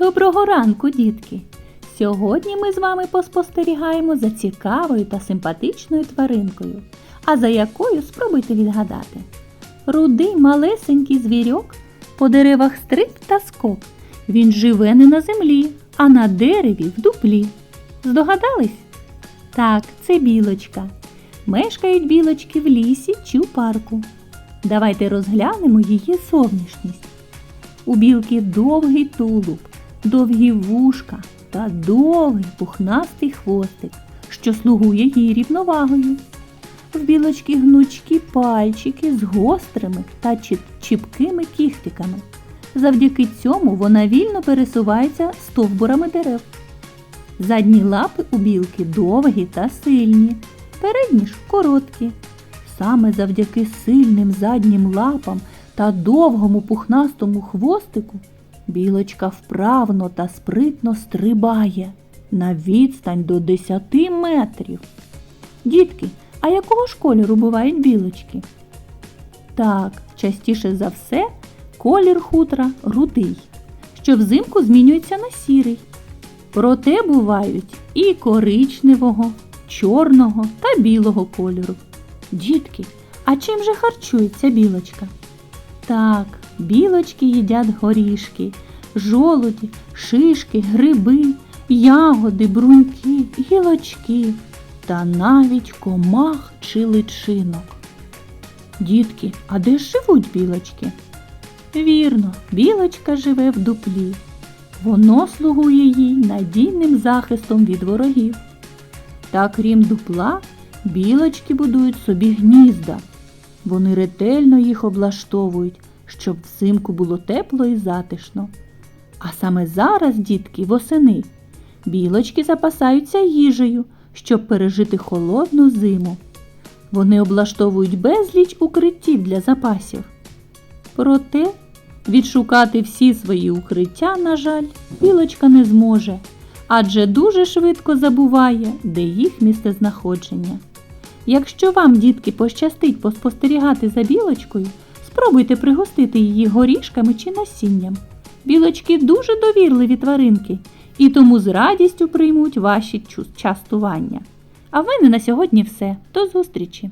Доброго ранку, дітки! Сьогодні ми з вами поспостерігаємо за цікавою та симпатичною тваринкою. А за якою спробуйте відгадати. Рудий малесенький звірьок по деревах стриб та скок. Він живе не на землі, а на дереві в дуплі. Здогадались? Так, це білочка. Мешкають білочки в лісі чи у парку. Давайте розглянемо її зовнішність. У білки довгий тулуб, довгі вушка та довгий пухнастий хвостик, що слугує їй рівновагою. В білочки гнучкі пальчики з гострими та чіпкими кіхтиками. Завдяки цьому вона вільно пересувається стовбурами дерев. Задні лапи у білки довгі та сильні, передні ж короткі. Саме завдяки сильним заднім лапам та довгому пухнастому хвостику білочка вправно та спритно стрибає на відстань до 10 метрів. Дітки, а якого ж кольору бувають білочки? Так, частіше за все колір хутра рудий, що взимку змінюється на сірий. Проте бувають і коричневого, чорного та білого кольору. Дітки, а чим же харчується білочка? Так, білочки їдять горішки, жолуді, шишки, гриби, ягоди, бруньки, гілочки та навіть комах чи личинок. Дітки, а де ж живуть білочки? Вірно, білочка живе в дуплі. Воно слугує їй надійним захистом від ворогів. Та крім дупла, білочки будують собі гнізда. Вони ретельно їх облаштовують, щоб взимку було тепло і затишно. А саме зараз, дітки, восени, білочки запасаються їжею, щоб пережити холодну зиму. Вони облаштовують безліч укриттів для запасів. Проте відшукати всі свої укриття, на жаль, білочка не зможе, адже дуже швидко забуває, де їх місцезнаходження. Якщо вам, дітки, пощастить поспостерігати за білочкою, спробуйте пригостити її горішками чи насінням. Білочки дуже довірливі тваринки і тому з радістю приймуть ваші частування. А в мене на сьогодні все. До зустрічі!